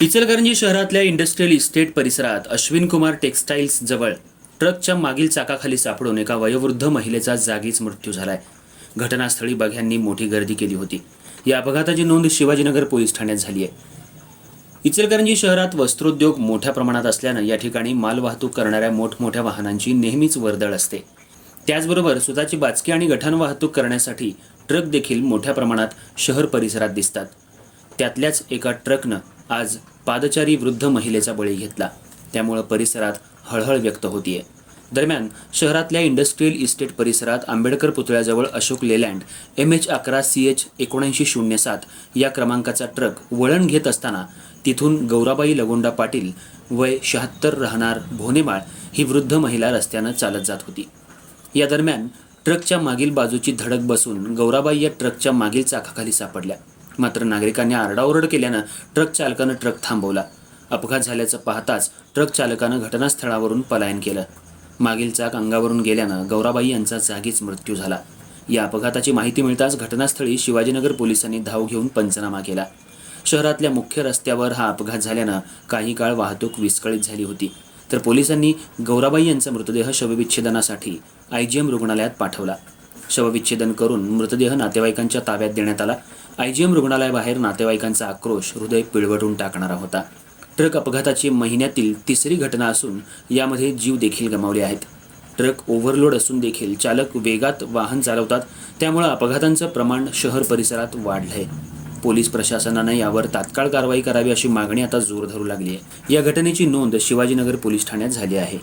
इचलकरंजी शहरातल्या industrial estate परिसरात Ashwin Kumar textiles जवळ ट्रकच्या मागील चाकाखाली सापडून एका वयोवृद्ध महिलेचा जागीच मृत्यू झालाय. घटनास्थळी बघ्यांनी मोठी गर्दी केली होती. या अपघाताची नोंद शिवाजीनगर पोलीस ठाण्यात झाली आहे. इचलकरंजी शहरात वस्त्रोद्योग मोठ्या प्रमाणात असल्यानं या ठिकाणी मालवाहतूक करणाऱ्या मोठमोठ्या वाहनांची नेहमीच वर्दळ असते. त्याचबरोबर स्वतःची बाचकी आणि गठाण वाहतूक करण्यासाठी ट्रक देखील मोठ्या प्रमाणात शहर परिसरात दिसतात. त्यातल्याच एका ट्रकनं आज पादचारी वृद्ध महिलेचा बळी घेतला. त्यामुळं परिसरात हळहळ व्यक्त होतीये. दरम्यान शहरातल्या इंडस्ट्रियल इस्टेट परिसरात आंबेडकर पुतळ्याजवळ अशोक लेलँड एम एच अकरा सी एच एकोणऐंशी शून्य सात या क्रमांकाचा ट्रक वळण घेत असताना तिथून गौराबाई लगोंडा पाटील वय शहात्तर राहणार भोनेमाळ ही वृद्ध महिला रस्त्यानं चालत जात होती. या दरम्यान ट्रकच्या मागील बाजूची धडक बसून गौराबाई या ट्रकच्या मागील चाकाखाली सापडल्या. मात्र नागरिकांनी आरडाओरड केल्यानं ट्रक चालकानं ट्रक थांबवला. अपघात झाल्याचं पाहताच ट्रक चालकानं घटनास्थळावरून पलायन केलं. मागील चाक अंगावरून गेल्यानं गौराबाई यांचा जागीच मृत्यू झाला. या अपघाताची माहिती मिळताच घटनास्थळी शिवाजीनगर पोलिसांनी धाव घेऊन पंचनामा केला. शहरातल्या मुख्य रस्त्यावर हा अपघात झाल्यानं काही काळ वाहतूक विस्कळीत झाली होती. तर पोलिसांनी गौराबाई यांचा मृतदेह शवविच्छेदनासाठी आयजीएम रुग्णालयात पाठवला. शवविच्छेदन करून मृतदेह नातेवाईकांच्या ताब्यात देण्यात आला. आयजीएम रुग्णालयाबाहेर नातेवाईकांचा आक्रोश हृदय पिळवटून टाकणारा होता. ट्रक अपघाताची महिन्यातील तिसरी घटना असून यामध्ये जीव देखील गमावले आहेत. ट्रक ओव्हरलोड असून देखील चालक वेगात वाहन चालवतात त्यामुळे अपघातांचं प्रमाण शहर परिसरात वाढलंय. पोलीस प्रशासनानं यावर तात्काळ कारवाई करावी अशी मागणी आता जोर धरू लागली आहे या घटनेची नोंद शिवाजीनगर पोलीस ठाण्यात झाली आहे.